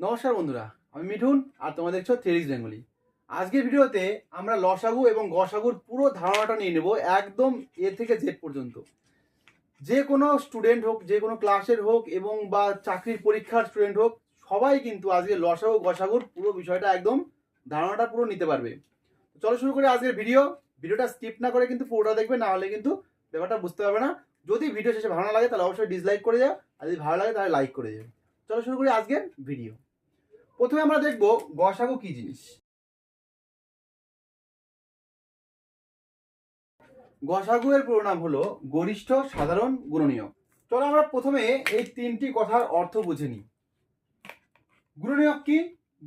নমস্কার বন্ধুরা, আমি মিঠুন আর তোমরা দেখছ থ্রিজ বেঙ্গলি আজকের ভিডিওতে আমরা লসাগু এবং গসাগুর পুরো ধারণাটা নিয়ে নেব একদম এ থেকে জেড পর্যন্ত। যে কোনো স্টুডেন্ট হোক, যে কোনো ক্লাসের হোক এবং বা চাকরির পরীক্ষার স্টুডেন্ট হোক, সবাই কিন্তু আজকে লসাগু, গসাগুর পুরো বিষয়টা একদম ধারণাটা পুরো নিতে পারবে। চলো শুরু করি আজকের ভিডিও। ভিডিওটা স্কিপ না করে কিন্তু পুরোটা দেখবে, না হলে কিন্তু ব্যাপারটা বুঝতে পারবে না। যদি ভিডিও শেষে ভালো না লাগে, তাহলে অবশ্যই ডিসলাইক করে যাও আর যদি ভালো লাগে, তাহলে লাইক করে যাও চলো শুরু করি আজকের ভিডিও। প্রথমে আমরা দেখব গসাগু কি জিনিস। গসাগু এর পুরো নাম হলো গরিষ্ঠ, সাধারণ, গুণনীয়। চলো আমরা প্রথমে এই তিনটি কথার অর্থ বুঝে নিই। গুণনীয়ক কি?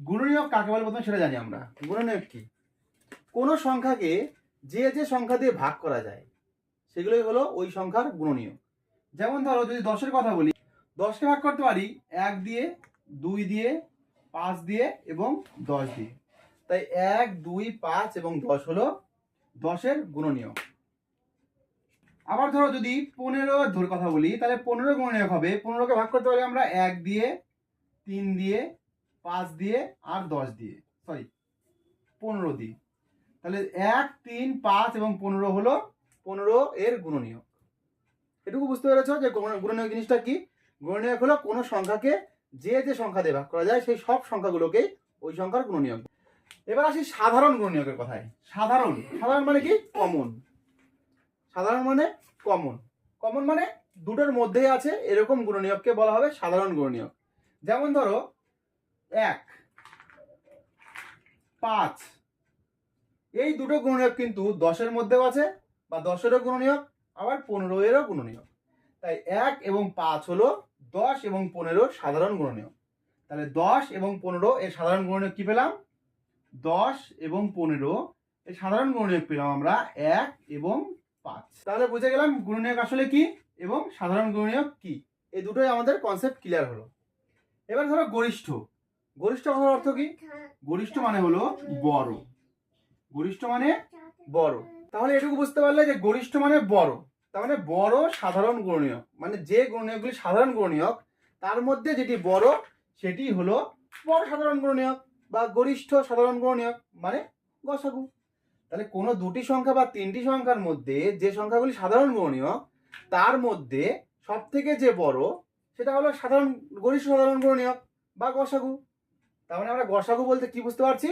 গুণনীয়ক কাকে বলে প্রথমে সেটা জানি আমরা। গুণনীয়ক কি? কোন সংখ্যাকে যে যে সংখ্যা দিয়ে ভাগ করা যায়, সেগুলোই হলো ওই সংখ্যার গুণনীয়। যেমন ধরো যদি দশের কথা বলি, দশকে ভাগ করতে পারি এক দিয়ে দুই দিয়ে পাঁচ দিয়ে এবং দশ দিয়ে। তাই এক, দুই, পাঁচ এবং দশ হলো দশের গুণনীয় আবার ধরো যদি পনেরো ধর কথা বলি, তাহলে পনেরো গুণনীয় হবে। পনেরোকে ভাগ করতে পারি আমরা এক দিয়ে, তিন দিয়ে, পাঁচ দিয়ে আর দশ দিয়ে। সরি পনেরো দিয়ে। তাহলে এক, তিন, পাঁচ এবং পনেরো হলো পনেরো এর গুণনীয় এটুকু বুঝতে পেরেছ যে গুণ- গুণনীয়ক জিনিসটা কি? গুণনীয় হলো কোনো সংখ্যাকে যে যে সংখ্যা দিয়ে ভাগ করা যায়, সেই সব সংখ্যাগুলোকেই ওই সংখ্যার গুণনীয়ক। এবার আসি সাধারণ গুণনীয়কের কথায়। সাধারণ। সাধারণ মানে কি? কমন। সাধারণ মানে কমন। কমন মানে দুটোর মধ্যেই আছে এরকম গুণনীয়ককে বলা হবে সাধারণ গুণনীয়ক। যেমন ধরো, এক, পাঁচ। এই দুটো গুণনীয়ক কিন্তু দশের মধ্যেও আছে বা দশেরও গুণনীয়ক, আবার পনেরো এরও গুণনীয়ক। তাই এক এবং পাঁচ হলো দশ এবং পনেরোর সাধারণ গুণনীয়ক তাহলে দশ এবং পনেরো এর সাধারণ গুণনীয়ক কি পেলাম? দশ এবং পনেরো এর সাধারণ গুণনীয়ক পেলাম আমরা এক এবং পাঁচ। তাহলে বুঝে গেলাম গুণনীয়ক আসলে কি এবং সাধারণ গুণনীয়ক কি। এই দুটোই আমাদের কনসেপ্ট ক্লিয়ার হলো। এবার ধরো গরিষ্ঠ। গরিষ্ঠ কথার অর্থ কি? গরিষ্ঠ মানে হলো বড়। গরিষ্ঠ মানে বড়। তাহলে এটুকু বুঝতে পারলে যে গরিষ্ঠ মানে বড়। তার মানে বড় সাধারণ গুণনীয়ক মানে যে গুণনীয়কগুলি সাধারণ গুণনীয়ক তার মধ্যে যেটি বড়, সেটি হলো বড় সাধারণ গুণনীয়ক বা গরিষ্ঠ সাধারণ গুণনীয়ক মানে গসাগু। তাহলে কোনো দুটি সংখ্যা বা তিনটি সংখ্যার মধ্যে যে সংখ্যাগুলি সাধারণ গুণনীয়ক তার মধ্যে সব থেকে যে বড়, সেটা হলো সাধারণ, গরিষ্ঠ সাধারণ গুণনীয়ক বা গসাগু। তার মানে আমরা গসাগু বলতে কি বুঝতে পারছি?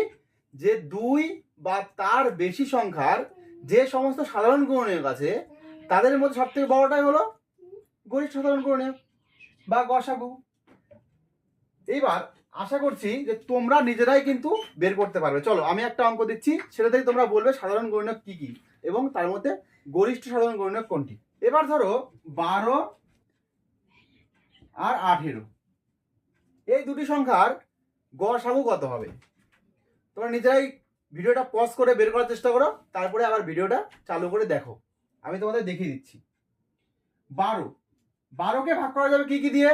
যে দুই বা তার বেশি সংখ্যার যে সমস্ত সাধারণ গুণনীয়ক আছে তাদের মধ্যে সব থেকে বড়টাই হলো গরিষ্ঠ সাধারণ গুণনীয়ক বা গসাগু। এইবার আশা করছি যে তোমরা নিজেরাই কিন্তু বের করতে পারবে। চলো, আমি একটা অঙ্ক দিচ্ছি, সেটা থেকে তোমরা বলবে সাধারণ গুণনীয়ক কি কি এবং তার মধ্যে গরিষ্ঠ সাধারণ গুণনীয়ক কোনটি। এবার ধরো বারো আর আঠেরো। এই দুটি সংখ্যার গসাগু কত হবে? তোমরা নিজেরাই ভিডিওটা পজ করে বের করার চেষ্টা করো, তারপরে আবার ভিডিওটা চালু করে দেখো। আমি তোমাদের দেখিয়ে দিচ্ছি। বারো। বারোকে ভাগ করা যাবে কি কি দিয়ে?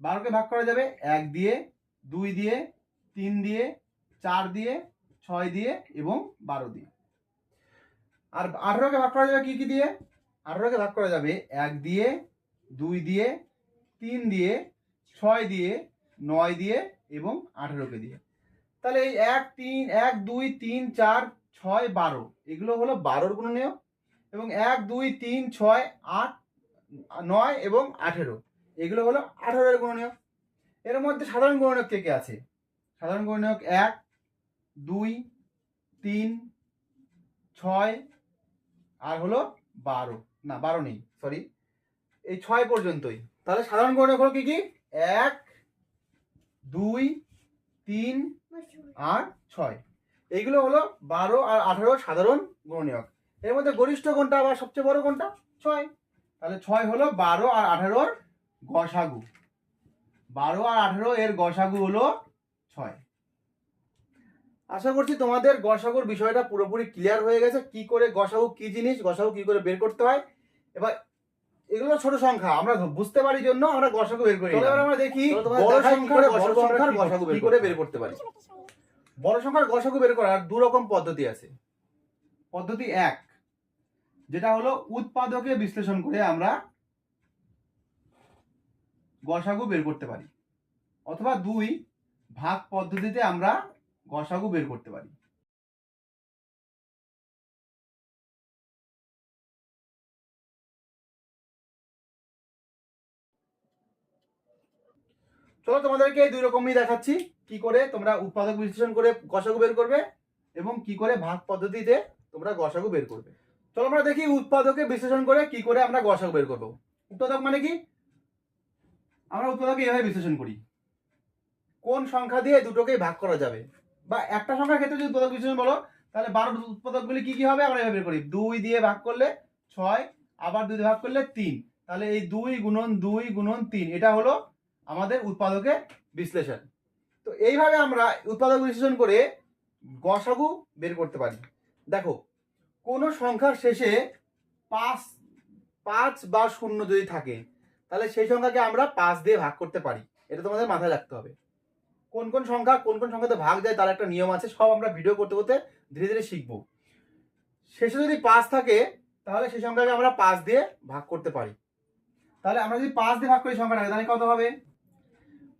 বারোকে ভাগ করা যাবে এক দিয়ে, দুই দিয়ে, তিন দিয়ে, চার দিয়ে, ছয় দিয়ে এবং বারো দিয়ে। আর আঠেরোকে ভাগ করা যাবে কি কি দিয়ে? আঠেরোকে ভাগ করা যাবে এক দিয়ে, দুই দিয়ে, তিন দিয়ে, ছয় দিয়ে, নয় দিয়ে এবং আঠেরোকে দিয়ে। তাহলে এই এক, তিন, এক, দুই, তিন, চার, ছয়, বারো, এগুলো হলো বারোর গুণনীয় এবং এক দুই তিন ছয় আট নয় এবং আঠেরো। এগুলো হলো আঠেরোর গুণনীয় এর মধ্যে সাধারণ গুণনীয়ক কে কে আছে? সাধারণ গুণনীয়ক এক দুই তিন ছয় আর হলো বারো। না বারো নেই সরি এই ছয় পর্যন্তই। তাহলে সাধারণ গুণনীয়ক হলো কি কি? এক দুই তিন আর ছয়। এইগুলো হলো বারো আর আঠারো সাধারণ গুণনীয়ক। এর মধ্যে গরিষ্ঠ কোনটা আবার সবচেয়ে বড় কোনটা? ছয়। তাহলে ছয় হলো বারো আর আঠারোর গসাগু। বারো আর আঠারো এর গসাগু হলো ছয়। আশা করছি তোমাদের গসাগুর বিষয়টা পুরোপুরি ক্লিয়ার হয়ে গেছে। কি করে গসাগু কি জিনিস গসাগু কি করে বের করতে হয়। এবার এগুলো ছোট সংখ্যা আমরা বুঝতে পারি জন্য আমরা গসাগু বের করি এবার আমরা দেখি বড় সংখ্যার বড় সংখ্যার গসাগু কি করে বের করতে পারি। বড় সংখ্যার গসাগু বের করার দু রকম পদ্ধতি আছে। পদ্ধতি এক যেটা হলো উৎপাদকে বিশ্লেষণ করে আমরা গসাগু বের করতে পারি। অথবা দুই ভাগ পদ্ধতিতে আমরা গসাগু বের করতে পারি। চলো তোমাদেরকে দুই রকমই দেখাচ্ছি। কি করে তোমরা উৎপাদক বিশ্লেষণ করে গসাগু বের করবে এবং কি করে ভাগ পদ্ধতিতে তোমরা গসাগু বের করবে। চলো আমরা দেখি উৎপাদকে বিশ্লেষণ করে কি করে আমরা গসাগু বের করব। উৎপাদক মানে কি? আমরা উৎপাদক এভাবে বিশ্লেষণ করি। কোন সংখ্যা দিয়ে দুটোকেই ভাগ করা যাবে? বা একটা সংখ্যার ক্ষেত্রে যদি উৎপাদক বিশ্লেষণ বলো, তাহলে বারো উৎপাদকগুলি কি কি হবে? আমরা এভাবে বের করি। দুই দিয়ে ভাগ করলে ছয়, আবার দুই দিয়ে ভাগ করলে তিন। তাহলে এই দুই গুণন দুই গুণন তিন, এটা হলো আমাদের উৎপাদকের বিশ্লেষণ। তো এইভাবে আমরা উৎপাদক বিশ্লেষণ করে গসাগু বের করতে পারি। দেখো কোনো সংখ্যার শেষে পাঁচ পাঁচ বা শূন্য যদি থাকে, তাহলে সেই সংখ্যাকে আমরা পাঁচ দিয়ে ভাগ করতে পারি। এটা তোমাদের মাথায় রাখতে হবে। কোন কোন সংখ্যা, কোন কোন সংখ্যাতে ভাগ যায় তার একটা নিয়ম আছে, সব আমরা ভিডিও করতে করতে ধীরে ধীরে শিখব। শেষে যদি পাঁচ থাকে, তাহলে সেই সংখ্যাকে আমরা পাঁচ দিয়ে ভাগ করতে পারি। তাহলে আমরা যদি পাঁচ দিয়ে ভাগ করি সংখ্যাটাকে, তাহলে কত হবে?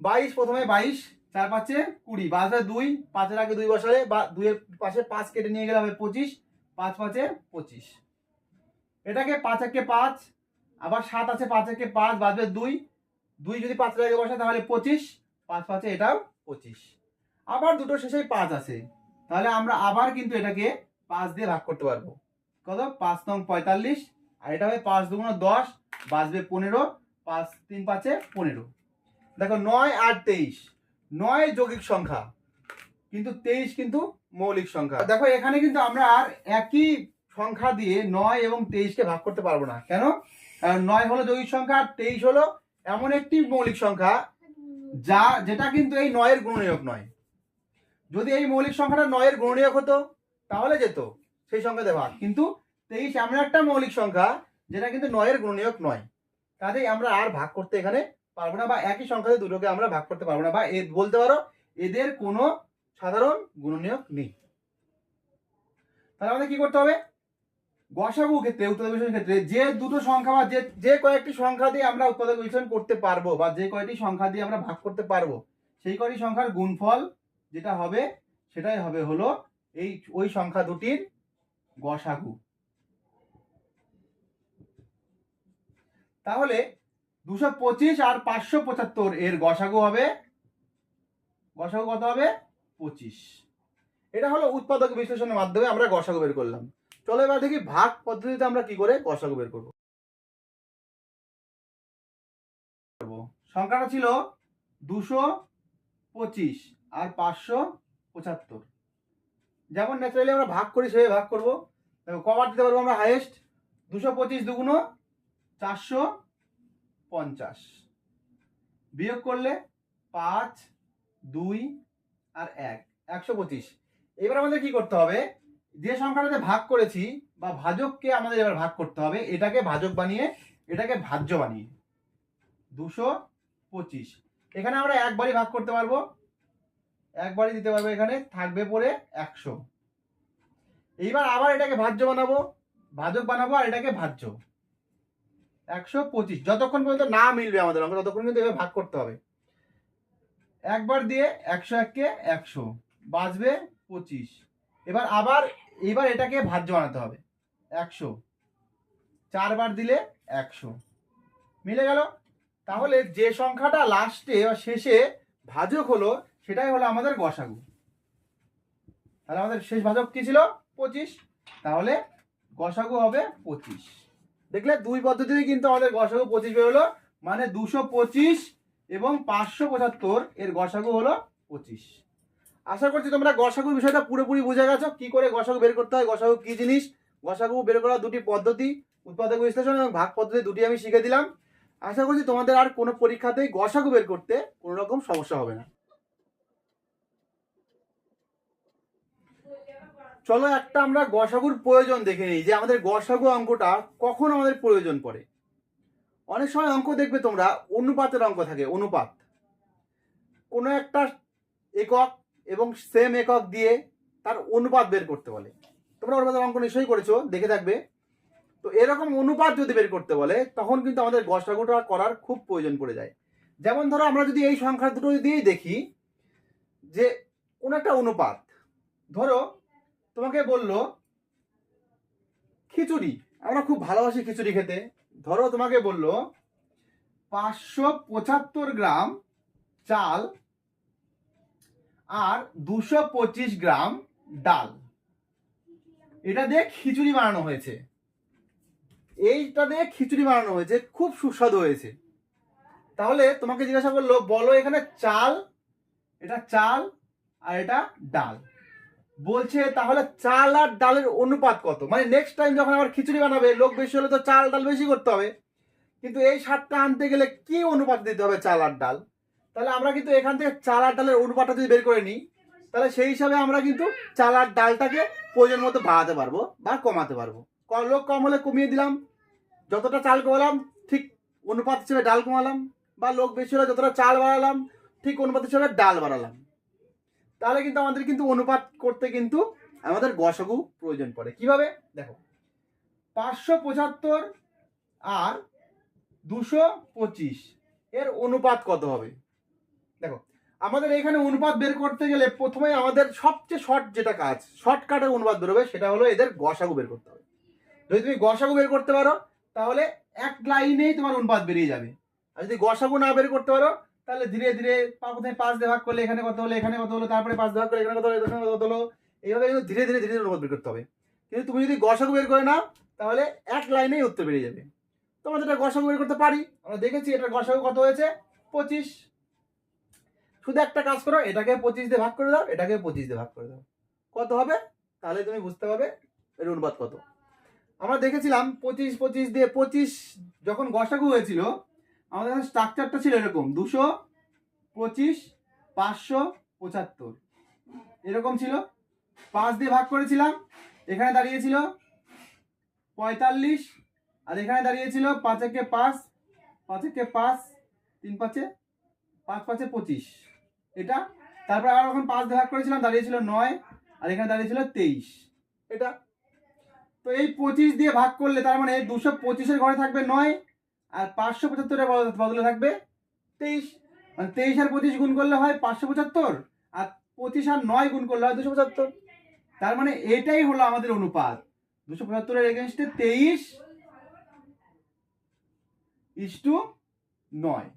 বাইশ, প্রথমে বাইশ, চার পাঁচে কুড়ি বাসে দুই, পাঁচের আগে দুই বসালে বা দুইয়ের পাশে পাঁচ কেটে নিয়ে গেলে হবে পঁচিশ পাঁচ পাঁচে পঁচিশ। এটাকে পাঁচ একে পাঁচ, আবার সাত আছে পাঁচ একে পাঁচ বাজবে দুই। দুই যদি পাঁচের আগে বসে, তাহলে পঁচিশ, পাঁচ পাঁচে এটাও পঁচিশ। আবার দুটো শেষেই পাঁচ আছে। তাহলে আমরা আবার কিন্তু এটাকে পাঁচ দিয়ে ভাগ করতে পারব। কত? পাঁচ নং পঁয়তাল্লিশ, আর এটা হবে পাঁচ দুগুণ দশ বাজবে পনেরো, পাঁচ তিন পাঁচে পনেরো। দেখো, নয় আর তেইশ, নয় যৌগিক সংখ্যা। কিন্তু তেইশ কিন্তু মৌলিক সংখ্যা। দেখো, এখানে কিন্তু আমরা আর একই সংখ্যা দিয়ে নয় এবং তেইশকে ভাগ করতে পারব না। কেন? নয় হলো যৌগিক সংখ্যা, আর তেইশ হলো এমন একটি মৌলিক সংখ্যা যা, যেটা কিন্তু এই নয়ের গুণনীয়ক নয়। যদি এই মৌলিক সংখ্যাটা নয়ের গুণনীয়ক হতো, তাহলে যেত সেই সংখ্যাতে ভাগ। কিন্তু তেইশ এমন একটা মৌলিক সংখ্যা যেটা কিন্তু নয়ের গুণনীয়ক নয়। কাজেই আমরা আর ভাগ করতে এখানে পারব না বা একই সংখ্যাতে দুটোকে আমরা ভাগ করতে পারব না। বা বলতে পারো, এদের কোনো সাধারণ গুণনীয়ক নেই। তাহলে আমাদের কি করতে হবে? গসাগু ক্ষেত্রে, উৎপাদক বিশ্লেষণ ক্ষেত্রে যে দুটো সংখ্যা বা যে যে কয়েকটি সংখ্যা দিয়ে আমরা উৎপাদক বিশ্লেষণ করতে পারব বা যে কয়টি সংখ্যা দিয়ে আমরা ভাগ করতে পারব, সেই কয়টি সংখ্যার গুণফল যেটা হবে, সেটাই হবে হলো এই, ওই সংখ্যা দুটির গসাগু। তাহলে দুশো পঁচিশ আর পাঁচশো পঁচাত্তর এর গসাগু হবে, গসাগু কত হবে? পঁচিশ। এটা হলো উৎপাদক বিশ্লেষণের মাধ্যমে আমরা গসাগু বের করলাম। চলো এবার দেখি ভাগ পদ্ধতিতে আমরা কি করে গসাগু বের করব। সংখ্যাটা ছিল দুশো পঁচিশ আর পাঁচশো পঁচাত্তর। যেমন ন্যাচারালি আমরা ভাগ করি, সেভাবে ভাগ করব। দেখো কবার দিতে পারব আমরা হাইয়েস্ট দুশো পঁচিশ দুগুণ চারশো পঞ্চাশ। বিয়োগ করলে পাঁচ, দুই আর এক, একশো পঁচিশ। এবার আমাদের কি করতে হবে? যে সংখ্যাটাতে ভাগ করেছি বা ভাজককে আমাদের এবার ভাগ করতে হবে, এটাকে ভাজক বানিয়ে, এটাকে ভাজ্য বানিয়ে। দুশো পঁচিশ। এখানে আমরা একবারই ভাগ করতে পারব। একবারই দিতে পারব এখানে, থাকবে পরে একশো। এইবার আবার এটাকে ভাজ্য বানাবো। ভাজক বানাবো আর এটাকে ভাজ্য। একশো পঁচিশ। যতক্ষণ পর্যন্ত না মিলবে আমাদের অঙ্ক, ততক্ষণ কিন্তু এভাবে ভাগ করতে হবে। একবার দিয়ে একশো এককে একশো, বাঁচবে পঁচিশ। এবার আবার, এবার এটাকে ভাজ্য বানাতে হবে। একশো, চারবার দিলে একশো। মিলে গেল? তাহলে যে সংখ্যাটা লাস্টে বা শেষে ভাজক হলো, সেটাই হলো আমাদের গসাগু। তাহলে আমাদের শেষ ভাজক কি ছিল? পঁচিশ। তাহলে গসাগু হবে পঁচিশ। দেখলে দুই পদ্ধতিতে কিন্তু আমাদের গসাগু পঁচিশ বেরোলো। মানে দুশো পঁচিশ এবং পাঁচশো পঁচাত্তর এর গসাগু হলো পঁচিশ। আশা করছি তোমরা গসাগুর বিষয়টা পুরোপুরি বুঝে গেছো। কি করে গসাগু বের করতে হয়? গসাগু কি জিনিস? গসাগু বের করার দুটি পদ্ধতি, উৎপাদক বিশ্লেষণ এবং ভাগ পদ্ধতি দুটি আমি শিখে দিলাম। আশা করছি তোমাদের আর কোনো পরীক্ষাতেই গসাগু বের করতে কোনো রকম সমস্যা হবে না। চলো একটা আমরা গসাগুর প্রয়োজন দেখে নিই, যে আমাদের গসাগু অঙ্কটা কখন আমাদের প্রয়োজন পড়ে। অনেক সময় অঙ্ক দেখবে তোমরা, অনুপাতের অঙ্ক থাকে, অনুপাত। কোনো একটা একক এবং সেম একক দিয়ে তার অনুপাত বের করতে বলে। তোমরা অনুপাতের অঙ্ক নিশ্চয়ই করেছ, দেখে থাকবে। তো এরকম অনুপাত যদি বের করতে বলে, তখন কিন্তু আমাদের গসাগুটা করার খুব প্রয়োজন পড়ে যায়। যেমন ধরো, আমরা যদি এই সংখ্যা দুটো দিয়েই দেখি, যে কোনো একটা অনুপাত, ধরো তোমাকে বলল, খিচুড়ি। আমরা খুব ভালোবাসি খিচুড়ি খেতে। ধরো তোমাকে বলল, পাঁচশো পঁচাত্তর গ্রাম চাল আর দুশো পঁচিশ গ্রাম ডাল। এটা দিয়ে খিচুড়ি বানানো হয়েছে। এইটা দিয়ে খিচুড়ি বানানো হয়েছে, খুব সুস্বাদু হয়েছে। তাহলে তোমাকে জিজ্ঞাসা করল, বলো এখানে চাল, এটা চাল আর এটা ডাল। বলছে তাহলে চাল আর ডালের অনুপাত কত? মানে নেক্সট টাইম যখন আবার খিচুড়ি বানাবে, লোক বেশি হলে তো চাল ডাল বেশি করতে হবে। কিন্তু এই সারটা আনতে গেলে কি অনুপাত দিতে হবে চাল আর ডাল? তাহলে আমরা কিন্তু এখান থেকে চাল আর ডালের অনুপাতটা যদি বের করে নিই, তাহলে সেই হিসাবে আমরা কিন্তু চাল আর ডালটাকে প্রয়োজন মতো বাড়াতে পারব বা কমাতে পারব। লোক কম হলে কমিয়ে দিলাম। যতটা চাল কমালাম, ঠিক অনুপাত হিসেবে ডাল কমালাম। বা লোক বেশি হলে যতটা চাল বাড়ালাম, ঠিক অনুপাত হিসেবে ডাল বাড়ালাম। তাহলে কিন্তু আমাদের কিন্তু অনুপাত করতে কিন্তু আমাদের গসাগু প্রয়োজন পড়ে। কীভাবে? দেখো, পাঁচশো পঁচাত্তর আর দুশো পঁচিশ, এর অনুপাত কত হবে? দেখো, আমাদের এখানে অনুপাত বের করতে গেলে প্রথমে আমাদের সবচেয়ে শর্ট যেটা কাজ শর্টকাটের অনুপাত বেরোবে সেটা হলো এদের গসাগু বের করতে হবে। যদি তুমি গসাগু বের করতে পারো, তাহলে এক লাইনেই তোমার অনুপাত বেরিয়ে যাবে। আর যদি গসাগু না বের করতে পারো তাহলে ধীরে ধীরে প্রথমে পাঁচ দিয়ে ভাগ করলে এখানে কত হলো, এখানে কত হলো, তারপরে পাঁচ দিয়ে ভাগ করলে এখানে কত হলো, এখানে কত হলো, এইভাবে কিন্তু ধীরে ধীরে ধীরে ধীরে বের করতে হবে। কিন্তু তুমি যদি গসাগু বের করে নাও, তাহলে এক লাইনেই উত্তর বেরিয়ে যাবে। তোমরা যেটা গসাগু বের করতে পারি, আমরা দেখেছি এটার গসাগু কত হয়েছে? পঁচিশ। শুধু একটা কাজ করো, এটাকে পঁচিশ দিয়ে ভাগ করে দাও, এটাকে পঁচিশ দিয়ে ভাগ করে দাও। কত হবে? তাহলে তুমি বুঝতে পারবে এর অনুপাত কত। আমরা দেখেছিলাম পঁচিশ পঁচিশ দিয়ে পঁচিশ যখন গসাগু হয়েছিল আমাদের এখানে স্ট্রাকচারটা ছিল এরকম। দুশো, পঁচিশ, পাঁচশো, পঁচাত্তর। এরকম ছিল। পাঁচ দিয়ে ভাগ করেছিলাম। এখানে দাঁড়িয়েছিল পঁয়তাল্লিশ, আর এখানে দাঁড়িয়েছিল পাঁচ একে পাঁচ পাঁচ একে পাঁচ, তিন পাঁচে, পাঁচ পাঁচে পঁচিশ। এটা? তারপর আবার যখন পাঁচ দিয়ে ভাগ করেছিলাম, দাঁড়িয়েছিল নয়, আর এখানে দাঁড়িয়েছিল তেইশ। এটা? তো এই পঁচিশ দিয়ে ভাগ করলে তার মানে দুশো পঁচিশের ঘরে থাকবে নয় আর পাঁচশো পঁচাত্তরের বদলে- থাকবে তেইশ। মানে তেইশ আর পঁচিশ গুণ করলে হয় পাঁচশো পঁচাত্তর আর পঁচিশ আর নয় গুণ করলে হয় দুশো পঁচাত্তর। তার মানে এটাই হলো আমাদের অনুপাত। দুশো পঁচাত্তরের এগেনস্টে তেইশ ইস টু নয়।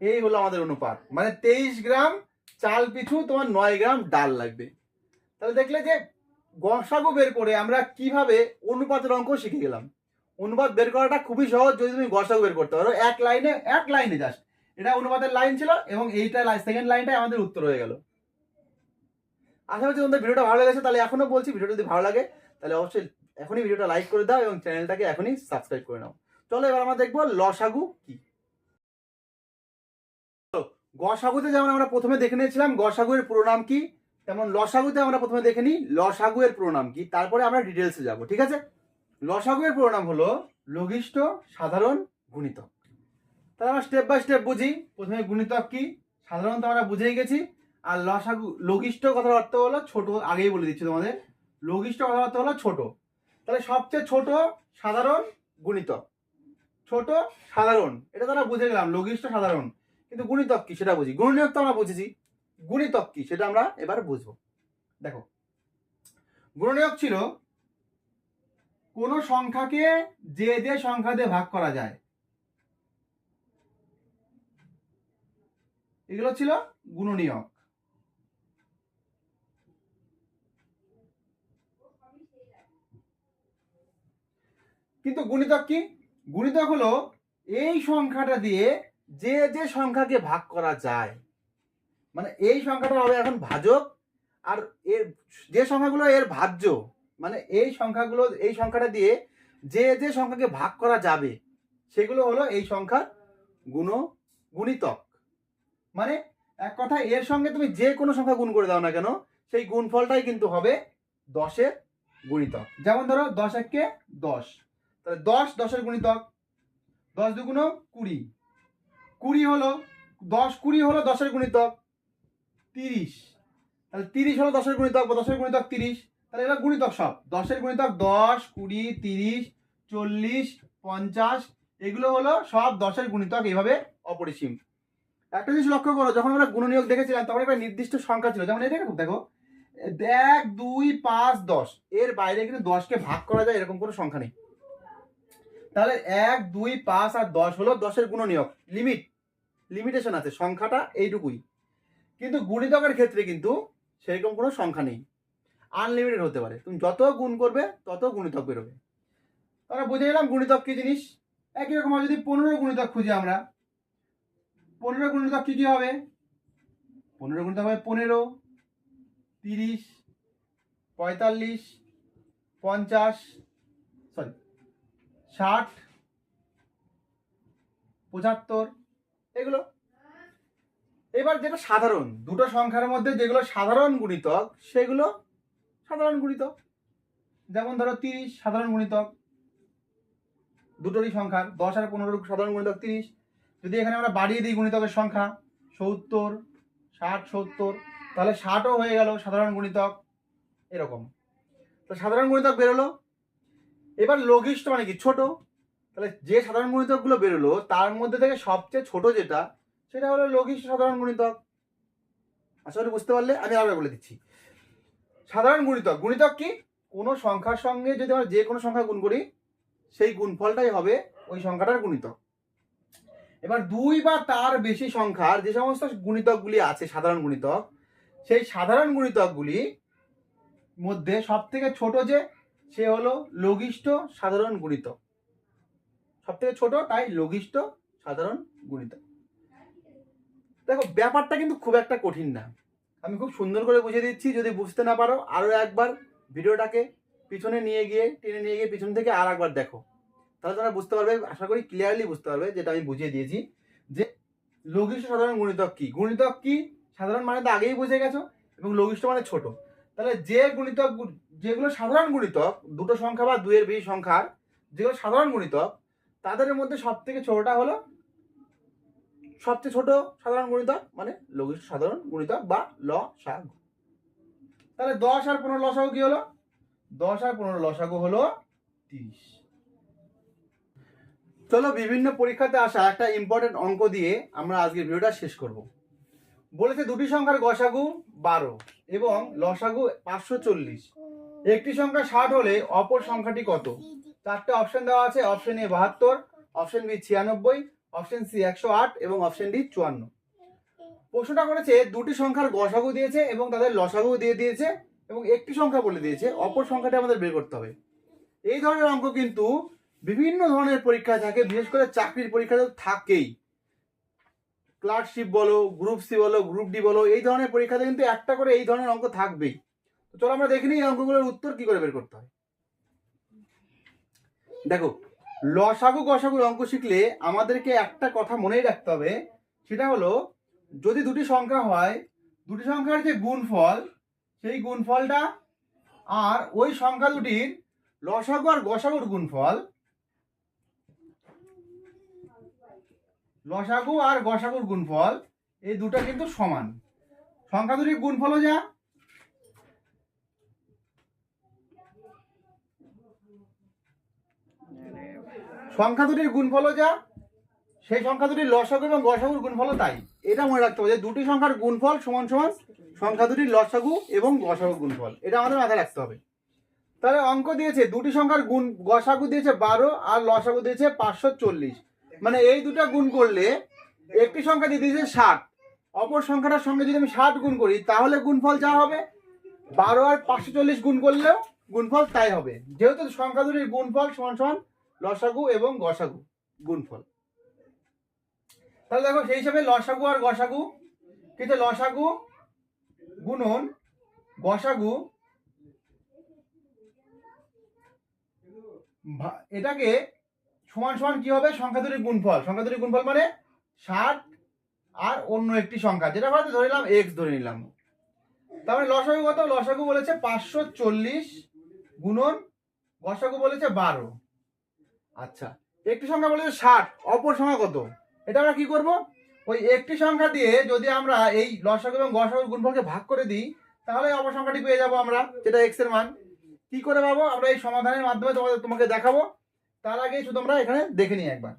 এই হলো আমাদের অনুপাত। মানে তেইশ গ্রাম চাল পিছু তোমার নয় গ্রাম ডাল লাগবে। তাহলে দেখলে যে গসাগু বের করে আমরা কীভাবে অনুপাতের অঙ্ক শিখে গেলাম। অনুপাত বের করাটা খুবই সহজ যদি তুমি গসাগু বের করতে পারো। এক লাইনে এক লাইনে জাস্ট এটা অনুবাদের লাইন ছিল এবং এইটা সেকেন্ড লাইনটাই আমাদের উত্তর হয়ে গেল। আশা করছি তোমাদের ভিডিওটা ভালো লেগেছে, তাহলে এখনও বলছি ভিডিওটা যদি ভালো লাগে, তাহলে অবশ্যই এখনই ভিডিওটা লাইক করে দাও এবং চ্যানেলটাকে এখনই সাবস্ক্রাইব করে নাও। চলো এবার আমরা দেখব লসাগু কি। গসাগুতে যেমন আমরা প্রথমে দেখে নিয়েছিলাম গসাগু এর পুরো নাম কি? তেমন লসাগুতে আমরা প্রথমে দেখে নিই লসাগু এর পুরো নাম কি? তারপরে আমরা ডিটেলসে যাব, ঠিক আছে? লসাগু এর পুরো নাম হলো লঘিষ্ঠ, সাধারণ গুণিতক তাহলে আমরা স্টেপ বাই স্টেপ বুঝি, প্রথমে গুণিতক কি? সাধারণত আমরা বুঝেই গেছি। আর লসাগু, লঘিষ্ঠ কথার অর্থ হলো ছোট, আগেই বলে দিচ্ছি তোমাদের। লঘিষ্ঠ কথার অর্থ হলো ছোট। তাহলে সবচেয়ে ছোট, সাধারণ, গুণিতক। ছোট, সাধারণ। এটা তো আমরা বুঝে গেলাম, লঘিষ্ঠ, সাধারণ। কিন্তু গুণিতক কি সেটা বুঝি। গুণনীয়ক তো আমরা বুঝেছি। গুণিতক কি সেটা আমরা এবার বুঝব। দেখো গুণনীয়ক ছিল কোন সংখ্যাকে যে যে সংখ্যা দিয়ে ভাগ করা যায়। এগুলো ছিল গুণনীয়ক। কিন্তু গুণিতক কি? গুণিতক হলো এই সংখ্যাটা দিয়ে যে যে সংখ্যাকে ভাগ করা যায়। মানে এই সংখ্যাটা হবে এখন ভাজক, আর এর যে সংখ্যাগুলো এর ভাজ্য মানে এই সংখ্যাগুলো, এই সংখ্যাটা দিয়ে যে যে সংখ্যাকে ভাগ করা যাবে, সেগুলো হলো এই সংখ্যার গুণ, গুণিতক। মানে এক কথায় এর সঙ্গে তুমি যে কোনো সংখ্যা গুণ করে দাও না কেন, সেই গুণফলটাই কিন্তু হবে দশের গুণিতক। যেমন ধরো দশ এককে দশ। তাহলে দশ দশের গুণিতক, দশ দুগুণ কুড়ি। কুড়ি হলো, দশ কুড়ি হলো দশের গুণিতক তিরিশ। তাহলে তিরিশ হলো দশের গুণিতক বা দশের গুণিতক তিরিশ। তাহলে এগুলো গুণিতক সব। দশের গুণিতক দশ, কুড়ি, তিরিশ, চল্লিশ, পঞ্চাশ, এগুলো হলো সব দশের গুণিতক এইভাবে অপরিসীম। একটা জিনিস লক্ষ্য করো, যখন আমরা গুণনীয়ক দেখেছিলাম, তখন একটা নির্দিষ্ট সংখ্যা ছিল। যেমন এটা দেখো দেখো, এক, দুই, পাঁচ, দশ। এর বাইরে কিন্তু দশকে ভাগ করা যায়, এরকম কোনো সংখ্যা নেই। তাহলে এক, দুই, পাঁচ আর দশ হলো দশের গুণনীয়ক। লিমিট লিমিটেশন আছে, সংখ্যাটা এইটুকুই। কিন্তু গুণিতকের ক্ষেত্রে কিন্তু সেরকম কোনো সংখ্যা নেই। আনলিমিটেড হতে পারে। তুমি যত গুণ করবে, তত গুণিতক বেরোবে। আমরা বুঝে গেলাম গুণিতক কি জিনিস? একই রকম যদি পনেরো গুণিতক খুঁজি আমরা, পনেরো গুণিতক কি কি হবে? পনেরো গুণিতক হবে পনেরো, তিরিশ, পঁয়তাল্লিশ, পঞ্চাশ সরি ষাট, পঁচাত্তর, এগুলো। এবার যেটা সাধারণ, দুটো সংখ্যার মধ্যে যেগুলো সাধারণ গুণিতক, সেগুলো সাধারণ গুণিতক। যেমন ধরো তিরিশ, সাধারণ গুণিতক। দুটোরই সংখ্যা, দশ আর পনেরো সাধারণ গুণিতক তিরিশ। যদি এখানে আমরা বাড়িয়ে দিই গুণিতকের সংখ্যা, সত্তর, ষাট, সত্তর, তাহলে ষাটও হয়ে গেল সাধারণ গুণিতক এরকম। তো সাধারণ গুণিতক বেরোলো। এবার লঘিষ্ঠ মানে কি? ছোট। তাহলে যে সাধারণ গুণিতকগুলো বেরোলো, তার মধ্যে থেকে সবচেয়ে ছোট যেটা, সেটা হলো লঘিষ্ঠ সাধারণ গুণিতক। আসলে বুঝতে পারলে, আমি আবার বলে দিচ্ছি। সাধারণ গুণিতক। গুণিতক কি? কোনো সংখ্যার সঙ্গে যদি আমরা যে কোনো সংখ্যা গুণ করি, সেই গুণফলটাই হবে ওই সংখ্যাটার গুণিতক। এবার দুই বা তার বেশি সংখ্যার যে সমস্ত গুণিতকগুলি আছে, সাধারণ গুণিতক, সেই সাধারণ গুণিতকগুলি মধ্যে সব থেকে ছোট যে, সে হলো লঘিষ্ঠ সাধারণ গুণিতক। সব থেকে ছোট, তাই লঘিষ্ঠ সাধারণ গুণিতক। দেখো, ব্যাপারটা কিন্তু খুব একটা কঠিন না। আমি খুব সুন্দর করে বুঝিয়ে দিচ্ছি, যদি বুঝতে না পারো আরও একবার ভিডিওটাকে পিছনে নিয়ে গিয়ে, টেনে নিয়ে গিয়ে পিছন থেকে আর একবার দেখো। তাহলে তোমরা বুঝতে পারবে, আশা করি ক্লিয়ারলি বুঝতে পারবে, যেটা আমি বুঝিয়ে দিয়েছি। যে লঘিষ্ঠ সাধারণ গুণিতক কি? গুণিতক কি? সাধারণ মানে তো আগেই বুঝে গেছো, এবং লঘিষ্ঠ মানে ছোট। তাহলে যে গুণিতক যেগুলো সাধারণ গুণিতক, দুটো সংখ্যা বা দুয়ের বেশি সংখ্যার, যেগুলো সাধারণ গুণিতক, তাদের মধ্যে সব থেকে ছোটটা হলো সবচেয়ে ছোট সাধারণ গুণিতক মানে লঘিষ্ঠ সাধারণ গুণিতক বা ল সাগ তাহলে দশ আর পনেরো লসাগু কি হলো? দশ আর পনেরো লসাগু হলো তিরিশ। চলো বিভিন্ন পরীক্ষাতে আসা একটা ইম্পর্টেন্ট অঙ্ক দিয়ে আমরা আজকের ভিডিওটা শেষ করব। বলেছে দুটি সংখ্যার গসাগু বারো এবং লসাগু পাঁচশো চল্লিশ। একটি সংখ্যা ষাট হলে অপর সংখ্যাটি কত? চারটে অপশন দেওয়া আছে অপশন এ বাহাত্তর অপশন বি ছিয়ানব্বই অপশন সি একশো আট এবং অপশন ডি চুয়ান্ন। প্রশ্নটা করেছে, দুটি সংখ্যার গসাগু দিয়েছে এবং তাদের লসাগু দিয়ে দিয়েছে এবং একটি সংখ্যা বলে দিয়েছে, অপর সংখ্যাটি আমাদের বের করতে হবে। এই ধরনের অঙ্ক কিন্তু বিভিন্ন ধরনের পরীক্ষায় থাকে, বিশেষ করে চাকরির পরীক্ষাতে থাকেই। ক্লার্কশিপ বলো, গ্রুপ সি বলো, গ্রুপ ডি বলো, এই ধরনের পরীক্ষাতে কিন্তু একটা করে এই ধরনের অঙ্ক থাকবেই। তো চলো আমরা দেখে নিই এই অঙ্কগুলোর উত্তর কি করে বের করতে হয়। দেখো লসাগু গসাগুর অঙ্ক শিখলে আমাদেরকে একটা কথা মনেই রাখতে হবে, সেটা হলো যদি দুটি সংখ্যা হয়, দুটি সংখ্যার যে গুণফল, সেই গুণফলটা আর ওই সংখ্যা দুটির লসাগু আর গসাগুর গুণফল, লসাগু আর গসাগুর গুণফল, এই দুটো কিন্তু সমান। সংখ্যা দুটির গুণফলও যা সংখ্যা দুটির গুণফলও যা, সেই সংখ্যা দুটির লসাগু এবং গসাগুর গুণফলও তাই। এটা মনে রাখতে হবে যে দুটি সংখ্যার গুণফল সমান সমান সংখ্যা দুটির লসাগু এবং গসাগু গুণফল। এটা আমাদের মাথায় রাখতে হবে। তাহলে অঙ্ক দিয়েছে, দুটি সংখ্যার গুণ, গসাগু দিয়েছে বারো আর লসাগু দিয়েছে পাঁচশো চল্লিশ। মানে এই দুটো গুণ করলে একটি সংখ্যা দিয়ে দিয়েছে ষাট। অপর সংখ্যাটার সঙ্গে যদি আমি ষাট গুণ করি, তাহলে গুণফল যা হবে? বারো আর পাঁচশো চল্লিশ গুণ করলেও গুণফল তাই হবে। যেহেতু সংখ্যা দুটির গুণফল সমান সমান লসাগু এবং গসাগু গুণফল। তাহলে দেখো সেই হিসাবে লসাগু আর গসাগু কিন্তু লসাগু গুণন, গসাগু এটাকে সমান সমান কি হবে? সংখ্যা দুটির গুণফল। সংখ্যা দুটির গুণফল মানে ষাট আর অন্য একটি সংখ্যা। যেটা হয়তো ধরে নিলাম এক্স ধরে নিলাম। তারপরে লসাগু কত? লসাগু বলেছে পাঁচশো চল্লিশ গুণন, গসাগু বলেছে বারো। আচ্ছা একটি সংখ্যা বলেছে ষাট, অপর সংখ্যা কত? এটা আমরা কি করব? ওই একটি সংখ্যা দিয়ে যদি আমরা এই লসাগু এবং গসাগুর গুণফলকে ভাগ করে দিই, তাহলে অপর সংখ্যাটি পেয়ে যাব আমরা, যেটা এক্সের মান। কি করে পাবো? আমরা এই সমাধানের মাধ্যমে তোমাদের, তোমাকে দেখাবো। তার আগে শুধু আমরা এখানে দেখে নিই একবার।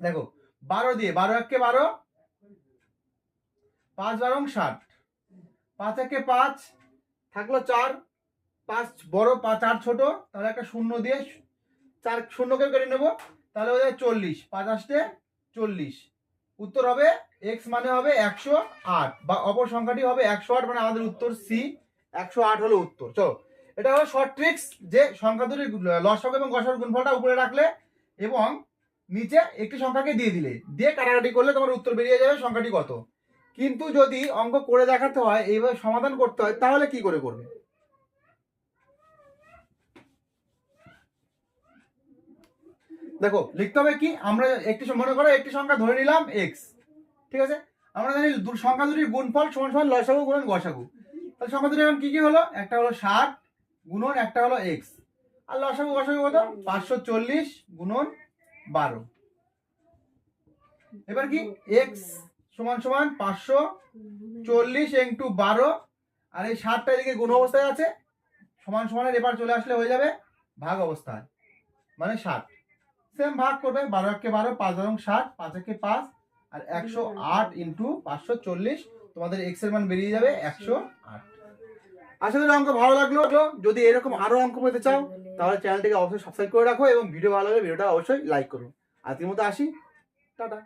দেখো, বারো দিয়ে, বারো এককে বারো, পাঁচ বারং ষাট। পাঁচ একে পাঁচ থাকল চার, পাঁচ বড়, পাঁচ চার ছোট, তাহলে একটা শূন্য দিয়ে চার শূন্যকে কেটে নেব, তাহলে হয়ে যাবে চল্লিশ। পাঁচ আসতে চল্লিশ। উত্তর হবে এক্স মানে হবে একশো আট বা অপর সংখ্যাটি হবে একশো আট মানে আমাদের উত্তর সি একশো আট হলো উত্তর। চলো, এটা হলো শর্ট ট্রিক্স যে সংখ্যা দুটির লসক এবং গসর গুণফলটা উপরে রাখলে এবং নিচে একটি সংখ্যাকে দিয়ে দিলে। দিয়ে কাটাকাটি করলে তোমার উত্তর বেরিয়ে যাবে সংখ্যাটি কত। কিন্তু যদি অঙ্ক করে দেখাতে হয়, এইভাবে সমাধান করতে হয়, তাহলে কি করে করবে? দেখো, লিখতে হবে কি? আমরা একটি মনে করো একটি সংখ্যা ধরে নিলাম এক্স ঠিক আছে? আমরা জানি সংখ্যা দুটির গুণফল সমান সমান লসাগু গুণন গসাগু। তাহলে সংখ্যা দুটি এখন কি কি হলো? একটা হলো ষাট গুণন একটা হলো এক্স আর লসাগু গসাগু কত? পাঁচশো চল্লিশ গুণন বারো। এবার কি? এক্স সমান সমান পাঁচশো চল্লিশ ইন্টু বারো। আর এই ষাটটা এদিকে গুণ অবস্থায় আছে। সমান সমানের এবার চলে আসলে হয়ে যাবে ভাগ অবস্থায়। মানে ষাট। সেম ভাগ করবে বারো একে বারো, পাঁচ বারো ষাট, পাঁচ একে পাঁচ, আর একশো আট ইন্টু পাঁচশো চল্লিশ, তোমাদের এক্সের মান বেরিয়ে যাবে একশো আট। আশা করি অঙ্ক ভালো লাগল। যদি এরকম আরও অঙ্ক পেতে চাও, তাহলে চ্যানেলটিকে অবশ্যই সাবস্ক্রাইব করে রাখো এবং ভিডিও ভালো লাগলে ভিডিওটা অবশ্যই লাইক করো। আজকের মতো আসি। টাটা।